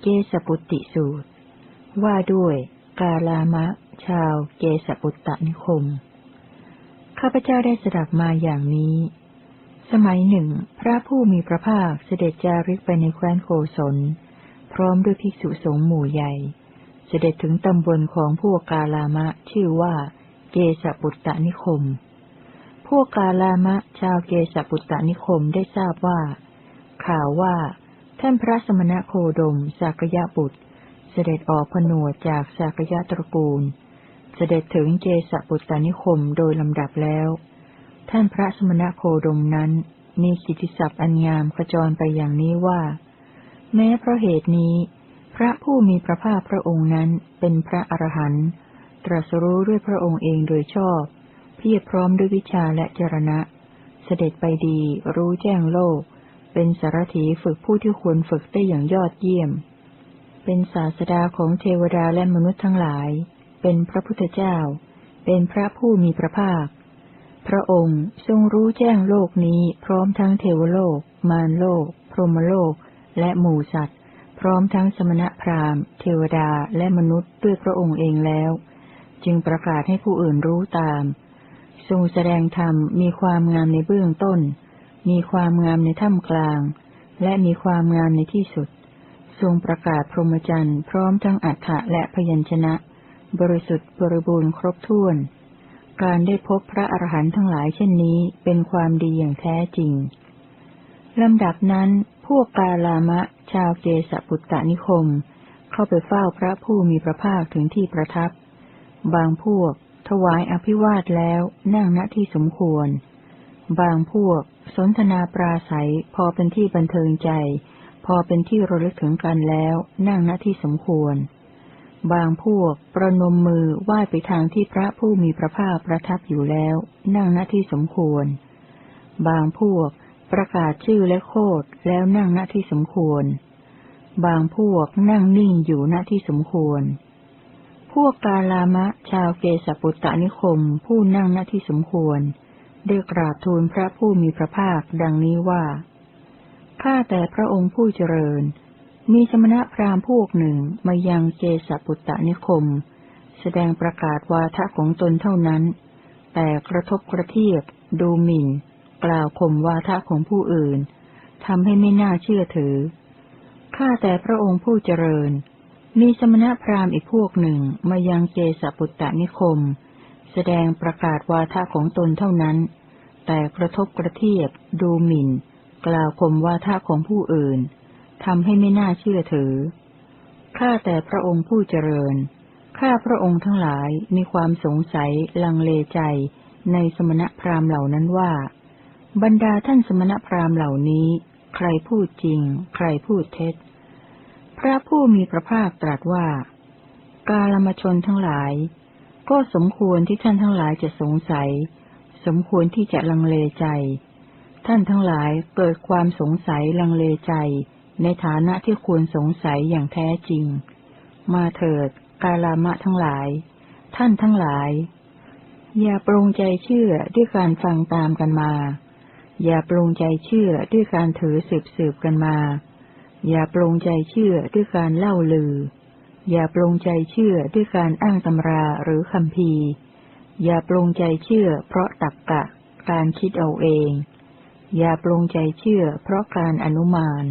เกสปุตติสูตร ว่าด้วย กาลามะ ชาวเกสปุตตนิคม ข้าพเจ้าได้สดับมาอย่างนี้ สมัยหนึ่ง พระผู้มีพระภาคเสด็จจาริกไปในแคว้นโกศล พร้อมด้วยภิกษุสงฆ์หมู่ใหญ่ เสด็จถึงตำบลของพวกกาลามะ ชื่อว่า เกสปุตตนิคม พวกกาลามะ ชาวเกสปุตตนิคมได้ทราบว่า ข่าวว่า ท่านพระสมณโคดมสากยะบุตร เสด็จออกผนวดจากสากยะตระกูล เสด็จถึงเจสปุตตานิคมโดยลำดับแล้ว ท่านพระสมณโคดมนั้น มีกิติศัพท์อันงามกระจรไปอย่างนี้ว่า แม้เพราะเหตุนี้ พระผู้มีพระภาคพระองค์นั้นเป็นพระอรหันต์ตรัสรู้ด้วยพระองค์เองโดยชอบ เพียรพร้อมด้วยวิชาและจรณะ เสด็จไปดีรู้แจ้งโลก เป็นสารถีฝึกผู้ที่ควรฝึกได้อย่างยอดเยี่ยม เป็นศาสดาของเทวดาและมนุษย์ทั้งหลาย เป็นพระพุทธเจ้า เป็นพระผู้มีพระภาค พระองค์ทรงรู้แจ้งโลกนี้พร้อมทั้งเทวโลก มารโลก พรหมโลก และหมู่สัตว์ พร้อมทั้งสมณพราหมณ์ เทวดาและมนุษย์ด้วยพระองค์เองแล้ว จึงประกาศให้ผู้อื่นรู้ตาม ทรงแสดงธรรมมีความงามในเบื้องต้น มีความงามในถ้ำกลาง และมีความงามในที่สุด ทรงประกาศพรหมจรรย์พร้อมทั้งอัฏฐะและพยัญชนะ บริสุทธิ์บริบูรณ์ครบถ้วน การได้พบพระอรหันต์ทั้งหลายเช่นนี้เป็นความดีอย่างแท้จริงลำดับนั้น พวกกาลามะ ชาวเกสปุตตนิคม เข้าไปเฝ้าพระผู้มีพระภาคถึงที่ประทับ บางพวก ถวายอภิวาทแล้วนั่งณที่สมควร บางพวก สนทนาปราศัยพอเป็นที่บันเทิงใจ พอเป็นที่ระลึกถึงกันแล้วนั่งณที่สมควร บางพวกประนมมือไหว้ไปทางที่พระผู้มีพระภาคประทับอยู่แล้ว นั่งณที่สมควร บางพวกประกาศชื่อและโคดแล้วนั่งณที่สมควร บางพวกนั่งนิ่งอยู่ณที่สมควร พวกกาลามะชาวเกสปุตตนิคมผู้นั่งณที่สมควร ได้กราบทูลพระผู้มีพระภาคดังนี้ว่า ข้าแต่พระองค์ผู้เจริญ มีสมณพราหมณ์พวกหนึ่งมายังเจสปุตตะนิคม แสดงประกาศวาทะของตนเท่านั้น แต่กระทบกระเทียบ ดูหมิ่น กล่าวข่มวาทะของผู้อื่นทำให้ไม่น่าเชื่อถือ ข้าแต่พระองค์ผู้เจริญ มีสมณพราหมณ์อีกพวกหนึ่งมายังเจสปุตตะนิคม แสดงประกาศวาทะของตนเท่านั้น แต่กระทบกระเทียบ ดูหมิ่น กล่าวข่มวาทะของผู้อื่นทำให้ไม่น่าเชื่อถือ ข้าแต่พระองค์ผู้เจริญ ข้าพระองค์ทั้งหลายมีความสงสัยลังเลใจในสมณพราหมณ์เหล่านั้นว่า บรรดาท่านสมณพราหมณ์เหล่านี้ ใครพูดจริง ใครพูดเท็จ พระผู้มีพระภาคตรัสว่า กาลมชนทั้งหลาย ก็สมควรที่ท่านทั้งหลายจะสงสัย สมควรที่จะลังเลใจ ท่านทั้งหลายเกิดความสงสัยลังเลใจ ในฐานะที่ควรสงสัยอย่างแท้จริง มาเถิด กาลามะทั้งหลาย ท่านทั้งหลาย อย่าปรงใจเชื่อด้วยการฟังตามกันมา อย่าปรงใจเชื่อด้วยการถือสืบสืบกันมา อย่าปรงใจเชื่อด้วยการเล่าลือ อย่าปรงใจเชื่อด้วยการอ้างตำราหรือคำพีอย่าปรงใจเชื่อ เพราะตักกะ การคิดเอาเอง อย่าปรงใจเชื่อ เพราะการอนุมาน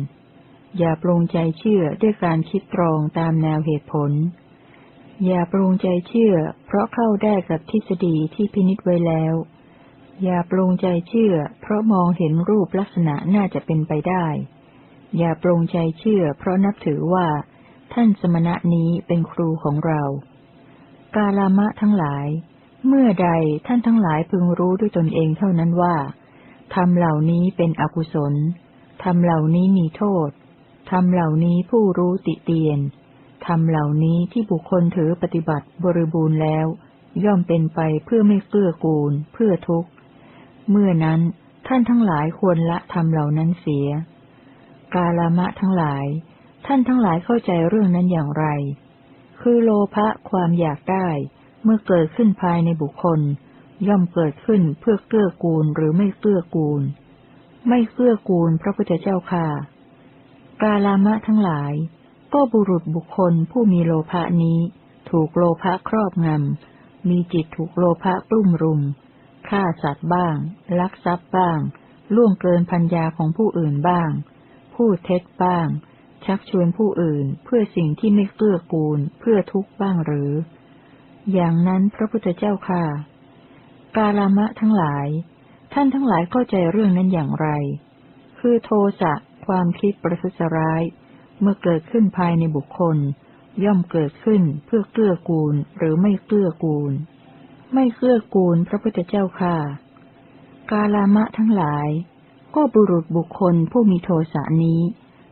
อย่าปรงใจเชื่อด้วยการคิดตรองตามแนวเหตุผล อย่าปรงใจเชื่อ เพราะเข้าได้กับทฤษฎีที่พินิจไว้แล้ว อย่าปรงใจเชื่อ เพราะมองเห็นรูปลักษณะน่าจะเป็นไปได้ อย่าปรงใจเชื่อ เพราะนับถือว่า ท่านสมณะนี้เป็นครูของเรา กาลามะทั้งหลาย เมื่อใดท่านทั้งหลายพึงรู้ด้วยตนเองเท่านั้นว่าทำเหล่านี้เป็นอกุศลทำเหล่านี้มีโทษทำเหล่านี้ผู้รู้ติเตียนทำเหล่านี้ที่บุคคลถือปฏิบัติบริบูรณ์แล้ว ย่อมเป็นไปเพื่อไม่เกื้อกูล เพื่อทุกข์ เมื่อนั้นท่านทั้งหลายควรละทำเหล่านั้นเสีย กาลามะทั้งหลาย ท่านทั้งหลายเข้าใจเรื่องนั้นอย่างไร คือโลภะความอยากได้ เมื่อเกิดขึ้นภายในบุคคล ย่อมเกิดขึ้นเพื่อเกื้อกูลหรือไม่เกื้อกูล ไม่เกื้อกูลพระพุทธเจ้าค่ะ กาลามะทั้งหลาย ก็บุรุษบุคคลผู้มีโลภะนี้ ถูกโลภะครอบงำ มีจิตถูกโลภะกลุ่มรุม ฆ่าสัตว์บ้าง ลักทรัพย์บ้าง ล่วงเกินพัญญาของผู้อื่นบ้าง พูดเท็จบ้าง ชักชวนผู้อื่นเพื่อสิ่งที่ไม่เกื้อกูล เพื่อทุกข์บ้างหรือ อย่างนั้นพระพุทธเจ้าค่ะ กาลามะทั้งหลาย ท่านทั้งหลายเข้าใจเรื่องนั้นอย่างไร คือโทสะความคิดประทุษร้าย เมื่อเกิดขึ้นภายในบุคคล ย่อมเกิดขึ้นเพื่อเกื้อกูลหรือไม่เกื้อกูล ไม่เกื้อกูลพระพุทธเจ้าค่ะ กาลามะทั้งหลาย ก็บุรุษบุคคลผู้มีโทสะนี้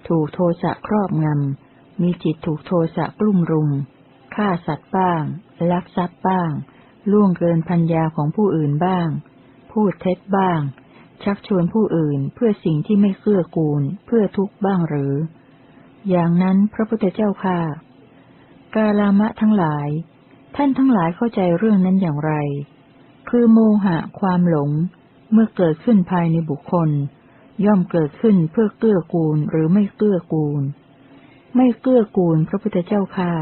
ถูกโทสะครอบงำ มีจิตถูกโทสะกลุ่มรุม ฆ่าสัตว์บ้าง ลักทรัพย์บ้าง ล่วงเกินพัญญาของผู้อื่นบ้าง พูดเท็จบ้าง ชักชวนผู้อื่นเพื่อสิ่งที่ไม่เกื้อกูล เพื่อทุกข์บ้างหรือ อย่างนั้นพระพุทธเจ้าค่ะ กาลามะทั้งหลาย ท่านทั้งหลายเข้าใจเรื่องนั้นอย่างไร คือโมหะความหลง เมื่อเกิดขึ้นภายในบุคคล ย่อมเกิดขึ้นเพื่อเกื้อกูลหรือไม่เกื้อกูล ไม่เกื้อกูลพระพุทธเจ้าค่ะ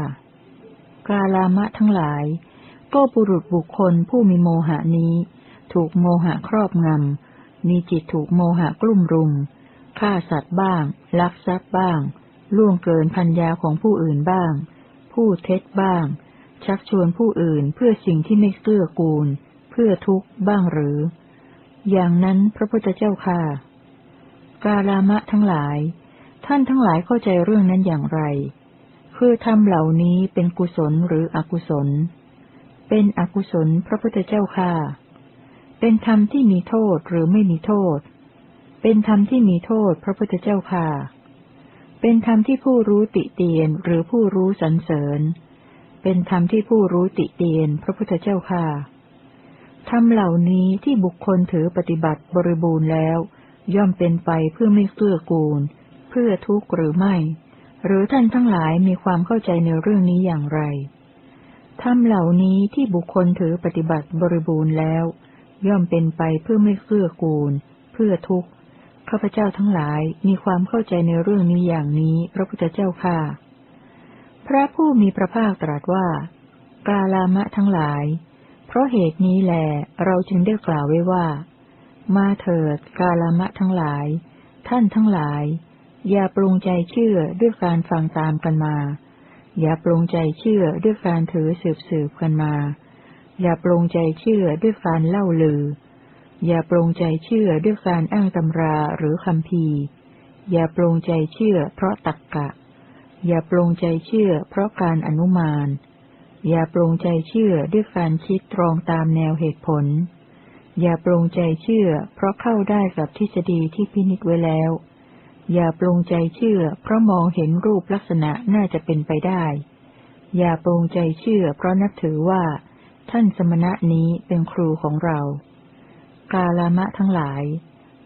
กาลามะทั้งหลาย ก็บุรุษบุคคลผู้มีโมหะนี้ ถูกโมหะครอบงำ มีจิตถูกโมหะกลุ่มรุม ฆ่าสัตว์บ้าง ลักทรัพย์บ้าง ล่วงเกินพัญญาของผู้อื่นบ้างพูดเท็จบ้าง ชักชวนผู้อื่นเพื่อสิ่งที่ไม่เกื้อกูล เพื่อทุกข์บ้างหรือ อย่างนั้นพระพุทธเจ้าค่ะ กาลามะทั้งหลาย ท่านทั้งหลายเข้าใจเรื่องนั้นอย่างไร คือทำเหล่านี้เป็นกุศลหรืออกุศล เป็นอกุศลพระพุทธเจ้าค่ะ เป็นธรรมที่มีโทษหรือไม่มีโทษ เป็นธรรมที่มีโทษพระพุทธเจ้าค่ะ เป็นธรรมที่ผู้รู้ติเตียนหรือผู้รู้สรรเสริญ เป็นธรรมที่ผู้รู้ติเตียนพระพุทธเจ้าค่ะธรรมเหล่านี้ที่บุคคลถือปฏิบัติบริบูรณ์แล้ว ย่อมเป็นไปเพื่อไม่เกื้อกูล เพื่อทุกข์หรือไม่ หรือท่านทั้งหลายมีความเข้าใจในเรื่องนี้อย่างไรธรรมเหล่านี้ที่บุคคลถือปฏิบัติบริบูรณ์แล้ว ย่อมเป็นไปเพื่อไม่เกื้อกูล เพื่อทุกข์ข้าพเจ้าทั้งหลายมีความเข้าใจในเรื่องนี้อย่างนี้พระพุทธเจ้าค่ะ พระผู้มีพระภาคตรัสว่า กาลามะทั้งหลาย เพราะเหตุนี้แหลเราจึงได้กล่าวไว้ว่า มาเถิด กาลามะทั้งหลาย ท่านทั้งหลาย อย่าปรุงใจเชื่อด้วยการฟังตามกันมา อย่าปรุงใจเชื่อด้วยการถือสืบสืบกันมา อย่าปรุงใจเชื่อด้วยการเล่าลือ อย่าปรุงใจเชื่อด้วยการอ้างตำราหรือคำพีอย่าปรุงใจเชื่อเพราะตักกะ อย่าปรุงใจเชื่อเพราะการอนุมาน อย่าปรุงใจเชื่อด้วยการคิดตรองตามแนวเหตุผล อย่าปรงใจเชื่อ เพราะเข้าได้กับทฤษฎีที่พินิจไว้แล้ว อย่าปรงใจเชื่อ เพราะมองเห็นรูปลักษณะน่าจะเป็นไปได้ อย่าปรงใจเชื่อ เพราะนับถือว่า ท่านสมณะนี้เป็นครูของเรา กาลามะทั้งหลาย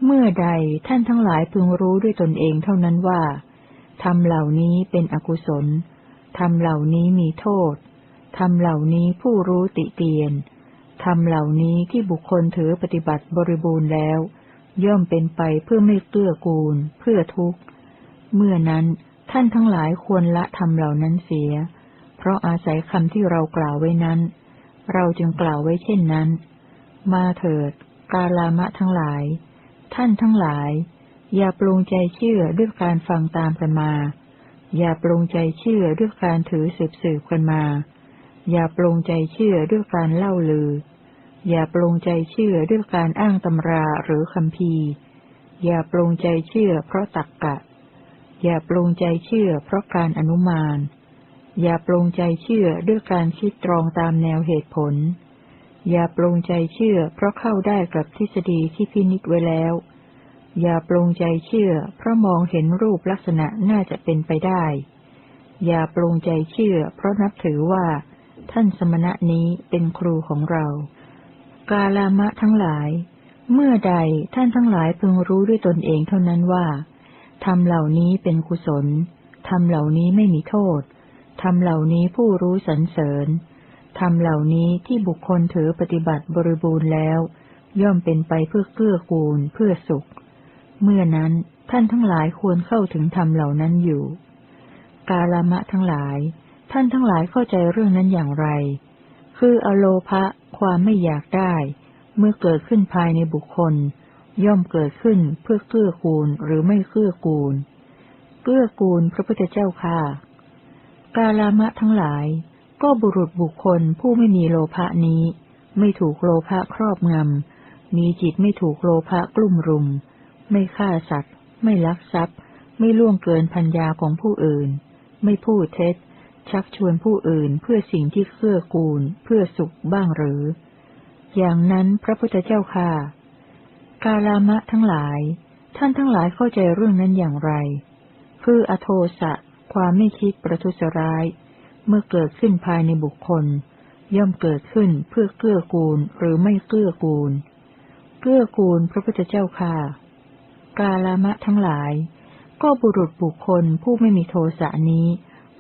เมื่อใดท่านทั้งหลายพึงรู้ด้วยตนเองเท่านั้นว่าทำเหล่านี้เป็นอกุศลทำเหล่านี้มีโทษทำเหล่านี้ผู้รู้ติเตียน ทำเหล่านี้ที่บุคคลถือปฏิบัติบริบูรณ์แล้ว ย่อมเป็นไปเพื่อไม่เกื้อกูล เพื่อทุกข์ เมื่อนั้นท่านทั้งหลายควรละทำเหล่านั้นเสีย เพราะอาศัยคำที่เรากล่าวไว้นั้น เราจึงกล่าวไว้เช่นนั้น มาเถิด กาลามะทั้งหลาย ท่านทั้งหลาย อย่าปรุงใจเชื่อด้วยการฟังตามกันมา อย่าปรุงใจเชื่อด้วยการถือสืบสืบกันมา อย่าปรุงใจเชื่อด้วยการเล่าลือ อย่าปรงใจเชื่อด้วยการอ้างตำราหรือคำพีอย่าปรงใจเชื่อเพราะตักกะ อย่าปรงใจเชื่อเพราะการอนุมาน อย่าปรงใจเชื่อด้วยการคิดตรองตามแนวเหตุผล อย่าปรงใจเชื่อเพราะเข้าได้กับทฤษฎีที่พินิจไว้แล้ว อย่าปรงใจเชื่อเพราะมองเห็นรูปลักษณะน่าจะเป็นไปได้ อย่าปรงใจเชื่อเพราะนับถือว่าท่านสมณะนี้เป็นครูของเรา กาลามะทั้งหลาย เมื่อใดท่านทั้งหลายพึงรู้ด้วยตนเองเท่านั้นว่าทำเหล่านี้เป็นกุศลทำเหล่านี้ไม่มีโทษทำเหล่านี้ผู้รู้สรรเสริญทำเหล่านี้ที่บุคคลถือปฏิบัติบริบูรณ์แล้ว ย่อมเป็นไปเพื่อเกื้อกูลเพื่อสุข เมื่อนั้นท่านทั้งหลายควรเข้าถึงธรรมเหล่านั้นอยู่ กาลามะทั้งหลาย ท่านทั้งหลายเข้าใจเรื่องนั้นอย่างไร คืออโลภะความไม่อยากได้ เมื่อเกิดขึ้นภายในบุคคล ย่อมเกิดขึ้นเพื่อเกื้อกูลหรือไม่เกื้อกูล เกื้อกูลพระพุทธเจ้าค่ะ กาลามะทั้งหลาย ก็บุรุษบุคคลผู้ไม่มีโลภะนี้ ไม่ถูกโลภะครอบงำ มีจิตไม่ถูกโลภะกลุ่มรุม ไม่ฆ่าสัตว์ ไม่ลักทรัพย์ ไม่ล่วงเกินพัญญาของผู้อื่น ไม่พูดเท็จ ชักชวนผู้อื่นเพื่อสิ่งที่เกื้อกูล เพื่อสุขบ้างหรือ อย่างนั้นพระพุทธเจ้าค่ะ กาลามะทั้งหลาย ท่านทั้งหลายเข้าใจเรื่องนั้นอย่างไร คืออโทสะความไม่คิดประทุษร้าย เมื่อเกิดขึ้นภายในบุคคล ย่อมเกิดขึ้นเพื่อเกื้อกูลหรือไม่เกื้อกูล เกื้อกูลพระพุทธเจ้าค่ะ กาลามะทั้งหลาย ก็บุรุษบุคคลผู้ไม่มีโทสะนี้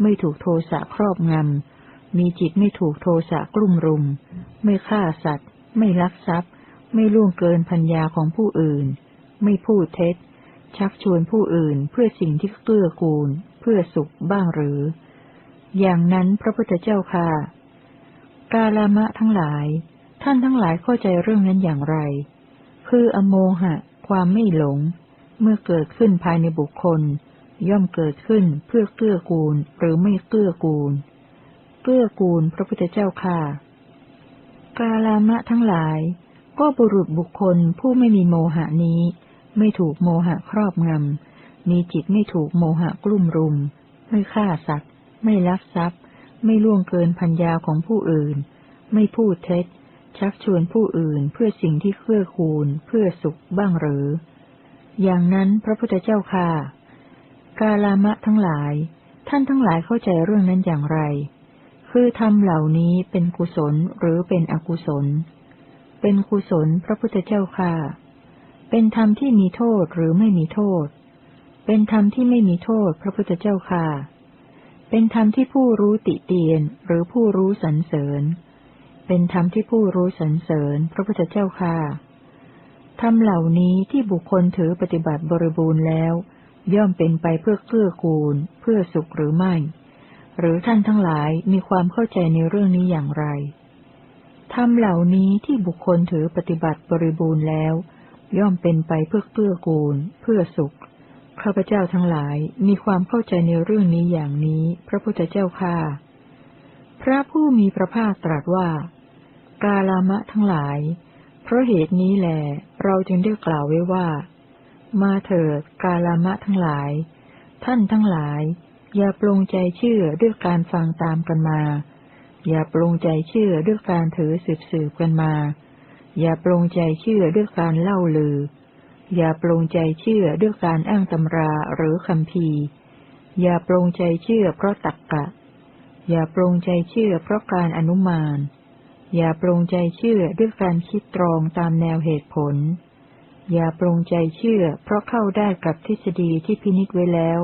ไม่ถูกโทสะครอบงำ มีจิตไม่ถูกโทสะกลุ่มรุม ไม่ฆ่าสัตว์ ไม่ลักทรัพย์ ไม่ล่วงเกินพัญญาของผู้อื่น ไม่พูดเท็จ ชักชวนผู้อื่นเพื่อสิ่งที่เกื้อกูล เพื่อสุขบ้างหรือ อย่างนั้นพระพุทธเจ้าค่ะ กาลามะทั้งหลาย ท่านทั้งหลายเข้าใจเรื่องนั้นอย่างไร คืออโมหะ ความไม่หลง เมื่อเกิดขึ้นภายในบุคคล ย่อมเกิดขึ้นเพื่อเกื้อกูลหรือไม่เกื้อกูล เกื้อกูลพระพุทธเจ้าค่ะ กาลามะทั้งหลาย ก็บุรุษบุคคลผู้ไม่มีโมหะนี้ ไม่ถูกโมหะครอบงำ มีจิตไม่ถูกโมหะกลุ่มรุม ไม่ฆ่าสัตว์ ไม่ลักทรัพย์ ไม่ล่วงเกินพัญญาของผู้อื่น ไม่พูดเท็จ ชักชวนผู้อื่นเพื่อสิ่งที่เกื้อกูล เพื่อสุขบ้างหรือ อย่างนั้นพระพุทธเจ้าค่ะ กาลามะทั้งหลาย ท่านทั้งหลายเข้าใจเรื่องนั้นอย่างไร คือธรรมเหล่านี้เป็นกุศลหรือเป็นอกุศล เป็นกุศลพระพุทธเจ้าค่ะ เป็นธรรมที่มีโทษหรือไม่มีโทษ เป็นธรรมที่ไม่มีโทษพระพุทธเจ้าค่ะ เป็นธรรมที่ผู้รู้ติเตียนหรือผู้รู้สรรเสริญ เป็นธรรมที่ผู้รู้สรรเสริญพระพุทธเจ้าค่ะธรรมเหล่านี้ที่บุคคลถือปฏิบัติบริบูรณ์แล้ว ย่อมเป็นไปเพื่อเกื้อกูล เพื่อสุขหรือไม่ หรือท่านทั้งหลายมีความเข้าใจในเรื่องนี้อย่างไรธรรมเหล่านี้ที่บุคคลถือปฏิบัติบริบูรณ์แล้ว ย่อมเป็นไปเพื่อเกื้อกูล เพื่อสุขข้าพเจ้าทั้งหลายมีความเข้าใจในเรื่องนี้อย่างนี้ พระพุทธเจ้าค่ะ พระผู้มีพระภาคตรัสว่า กาลามะทั้งหลาย เพราะเหตุนี้แหลเราจึงได้กล่าวไว้ว่า มาเถิด กาลามะทั้งหลาย ท่านทั้งหลาย อย่าปรงใจเชื่อด้วยการฟังตามกันมา อย่าปรงใจเชื่อด้วยการถือสืบสืบกันมา อย่าปรงใจเชื่อด้วยการเล่าลือ อย่าปรงใจเชื่อด้วยการอ้างตำราหรือคำพีอย่าปรงใจเชื่อเพราะตักกะ อย่าปรงใจเชื่อเพราะการอนุมาน อย่าปรงใจเชื่อด้วยการคิดตรองตามแนวเหตุผล อย่าปรงใจเชื่อ เพราะเข้าได้กับทฤษฎีที่พินิจไว้แล้ว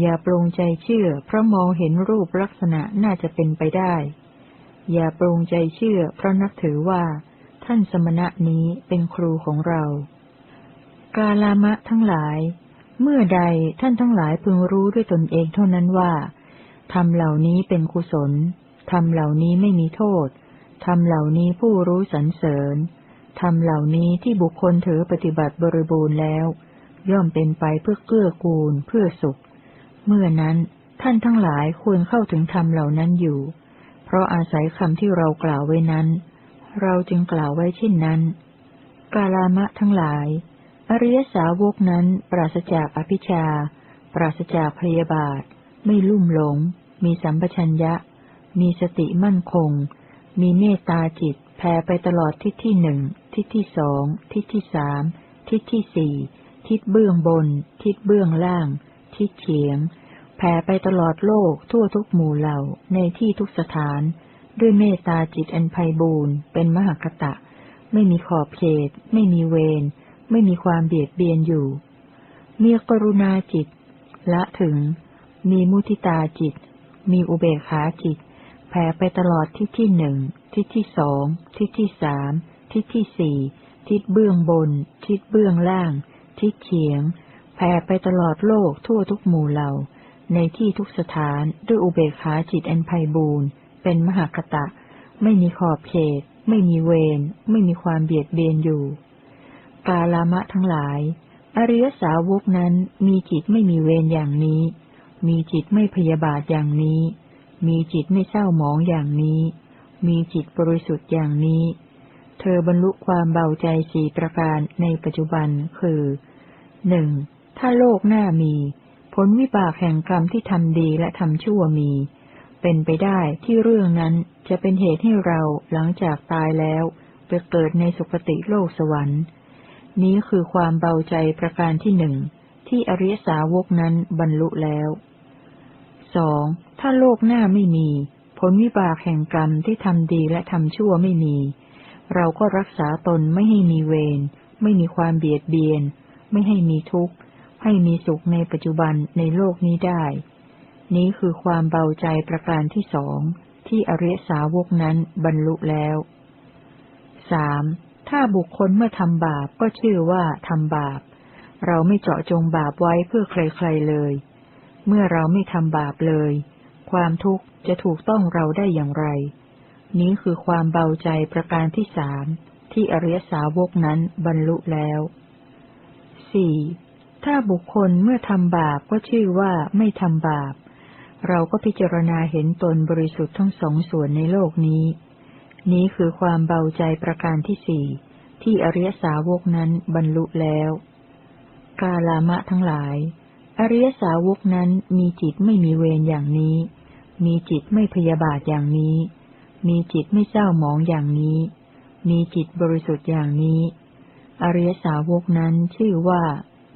อย่าปรงใจเชื่อ เพราะมองเห็นรูปลักษณะน่าจะเป็นไปได้ อย่าปรงใจเชื่อ เพราะนับถือว่า ท่านสมณะนี้เป็นครูของเรา กาลามะทั้งหลาย เมื่อใดท่านทั้งหลายพึงรู้ด้วยตนเองเท่านั้นว่าธรรมเหล่านี้เป็นกุศลธรรมเหล่านี้ไม่มีโทษธรรมเหล่านี้ผู้รู้สรรเสริญ ธรรมเหล่านี้ที่บุคคลถือปฏิบัติบริบูรณ์แล้ว ย่อมเป็นไปเพื่อเกื้อกูลเพื่อสุข เมื่อนั้นท่านทั้งหลายควรเข้าถึงธรรมเหล่านั้นอยู่ เพราะอาศัยคำที่เรากล่าวไว้นั้น เราจึงกล่าวไว้เช่นนั้น กาลามะทั้งหลาย อริยสาวกนั้นปราศจากอภิชา ปราศจากพยาบาท ไม่ลุ่มหลง มีสัมปชัญญะ มีสติมั่นคง มีเมตตาจิต แผ่ไปตลอดทิศที่หนึ่ง ทิศที่สอง ทิศที่สาม ทิศที่สี่ ทิศเบื้องบน ทิศเบื้องล่าง ทิศเฉียง แผ่ไปตลอดโลกทั่วทุกหมู่เหล่า ในที่ทุกสถาน ด้วยเมตตาจิตอันไพบูรณ์เป็นมหากตะ ไม่มีขอบเขต ไม่มีเวร ไม่มีความเบียดเบียนอยู่ มีกรุณาจิต ละถึง มีมุทิตาจิต มีอุเบกขาจิต แผ่ไปตลอดทิศที่หนึ่ง ทิศที่สอง ทิศที่สาม ทิศที่สี่ ทิศเบื้องบน ทิศเบื้องล่าง ทิศเฉียง แผ่ไปตลอดโลกทั่วทุกหมู่เหล่า ในที่ทุกสถานด้วยอุเบกขาจิตอันไพบูรณ์ เป็นมหาคตะ ไม่มีขอบเขต ไม่มีเวร ไม่มีความเบียดเบียนอยู่ กาลามะทั้งหลาย อริยสาวกนั้นมีจิตไม่มีเวรอย่างนี้ มีจิตไม่พยาบาทอย่างนี้ มีจิตไม่เศร้าหมองอย่างนี้ มีจิตบริสุทธิ์อย่างนี้ เธอบรรลุความเบาใจสี่ประการในปัจจุบันคือหนึ่งถ้าโลกหน้ามี ผลวิบากแห่งกรรมที่ทำดีและทำชั่วมี เป็นไปได้ที่เรื่องนั้นจะเป็นเหตุให้เราหลังจากตายแล้วไปเกิดในสุคติโลกสวรรค์ นี้คือความเบาใจประการที่หนึ่งที่อริยสาวกนั้นบรรลุแล้วสองถ้าโลกหน้าไม่มี ผลวิบากแห่งกรรมที่ทำดีและทำชั่วไม่มี เราก็รักษาตนไม่ให้มีเวร ไม่มีความเบียดเบียน ไม่ให้มีทุกข์ ให้มีสุขในปัจจุบันในโลกนี้ได้ นี้คือความเบาใจประการที่สอง ที่อริยสาวกนั้นบรรลุแล้วสามถ้าบุคคลเมื่อทำบาปก็ชื่อว่าทำบาป เราไม่เจาะจงบาปไว้เพื่อใครๆเลย เมื่อเราไม่ทำบาปเลย ความทุกข์จะถูกต้องเราได้อย่างไร นี้คือความเบาใจประการที่สามที่อริยสาวกนั้นบรรลุแล้วสี่ถ้าบุคคลเมื่อทำบาปก็ชื่อว่าไม่ทำบาป เราก็พิจารณาเห็นตนบริสุทธิ์ทั้งสองส่วนในโลกนี้ นี้คือความเบาใจประการที่สี่ที่อริยสาวกนั้นบรรลุแล้ว กาลามะทั้งหลาย อริยสาวกนั้นมีจิตไม่มีเวรอย่างนี้ มีจิตไม่พยาบาทอย่างนี้ มีจิตไม่เศร้าหมองอย่างนี้ มีจิตบริสุทธิ์อย่างนี้ อริยสาวกนั้นชื่อว่า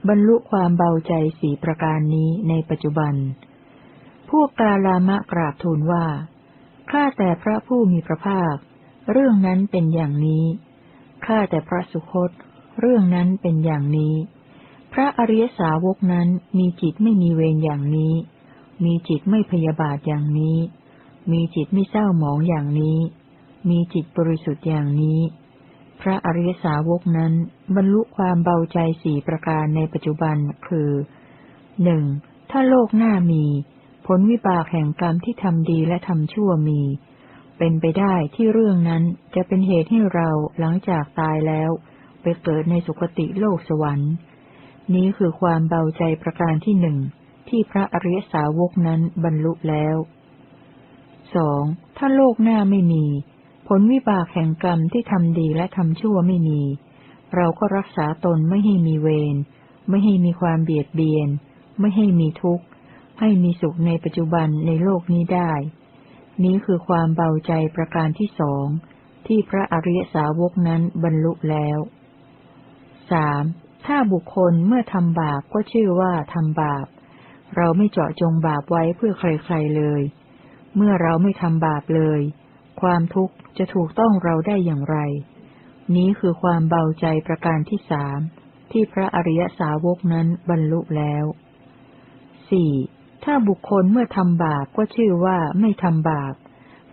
บรรลุความเบาใจสี่ประการนี้ในปัจจุบัน พวกกาลามะกราบทูลว่า ข้าแต่พระผู้มีพระภาค เรื่องนั้นเป็นอย่างนี้ ข้าแต่พระสุคต เรื่องนั้นเป็นอย่างนี้ พระอริยสาวกนั้นมีจิตไม่มีเวรอย่างนี้ มีจิตไม่พยาบาทอย่างนี้ มีจิตไม่เศร้าหมองอย่างนี้ มีจิตบริสุทธิ์อย่างนี้ พระอริยสาวกนั้นบรรลุความเบาใจสี่ประการในปัจจุบันคือหนึ่งถ้าโลกหน้ามี ผลวิบากแห่งกรรมที่ทำดีและทำชั่วมี เป็นไปได้ที่เรื่องนั้นจะเป็นเหตุให้เราหลังจากตายแล้ว ไปเกิดในสุคติโลกสวรรค์ นี้คือความเบาใจประการที่หนึ่ง ที่พระอริยสาวกนั้นบรรลุแล้วสองถ้าโลกหน้าไม่มี ผลวิบากแห่งกรรมที่ทำดีและทำชั่วไม่มี เราก็รักษาตนไม่ให้มีเวร ไม่ให้มีความเบียดเบียน ไม่ให้มีทุกข์ ให้มีสุขในปัจจุบันในโลกนี้ได้ นี้คือความเบาใจประการที่สอง ที่พระอริยสาวกนั้นบรรลุแล้วสามถ้าบุคคลเมื่อทำบาปก็ชื่อว่าทำบาป เราไม่เจาะจงบาปไว้เพื่อใครๆเลย เมื่อเราไม่ทำบาปเลย ความทุกข์จะถูกต้องเราได้อย่างไร นี้คือความเบาใจประการที่สามที่พระอริยสาวกนั้นบรรลุแล้วสี่ถ้าบุคคลเมื่อทำบาปก็ชื่อว่าไม่ทำบาป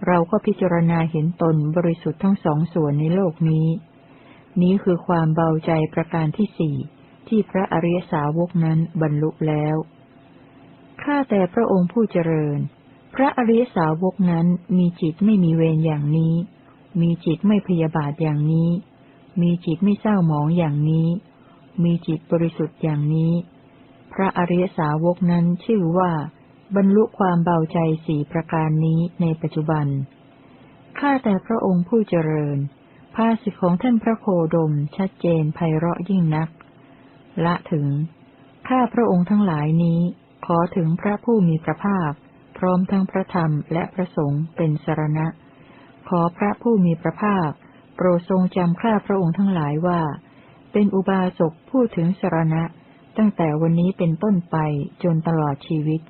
เราก็พิจารณาเห็นตนบริสุทธิ์ทั้งสองส่วนในโลกนี้ นี้คือความเบาใจประการที่สี่ที่พระอริยสาวกนั้นบรรลุแล้ว ข้าแต่พระองค์ผู้เจริญ พระอริยสาวกนั้นมีจิตไม่มีเวรอย่างนี้ มีจิตไม่พยาบาทอย่างนี้ มีจิตไม่เศร้าหมองอย่างนี้ มีจิตบริสุทธิ์อย่างนี้ พระอริยสาวกนั้นชื่อว่า บรรลุความเบาใจสี่ประการนี้ในปัจจุบัน ข้าแต่พระองค์ผู้เจริญ ภาสิทของท่านพระโคดมชัดเจนไพเราะยิ่งนัก ละถึง ข้าพระองค์ทั้งหลายนี้ ขอถึงพระผู้มีพระภาค พร้อมทั้งพระธรรมและพระสงฆ์เป็นสรณะ ขอพระผู้มีพระภาค โปรดทรงจำข้าพระองค์ทั้งหลายว่า เป็นอุบาสกผู้ถึงสรณะ ตั้งแต่วันนี้เป็นต้นไปจนตลอดชีวิต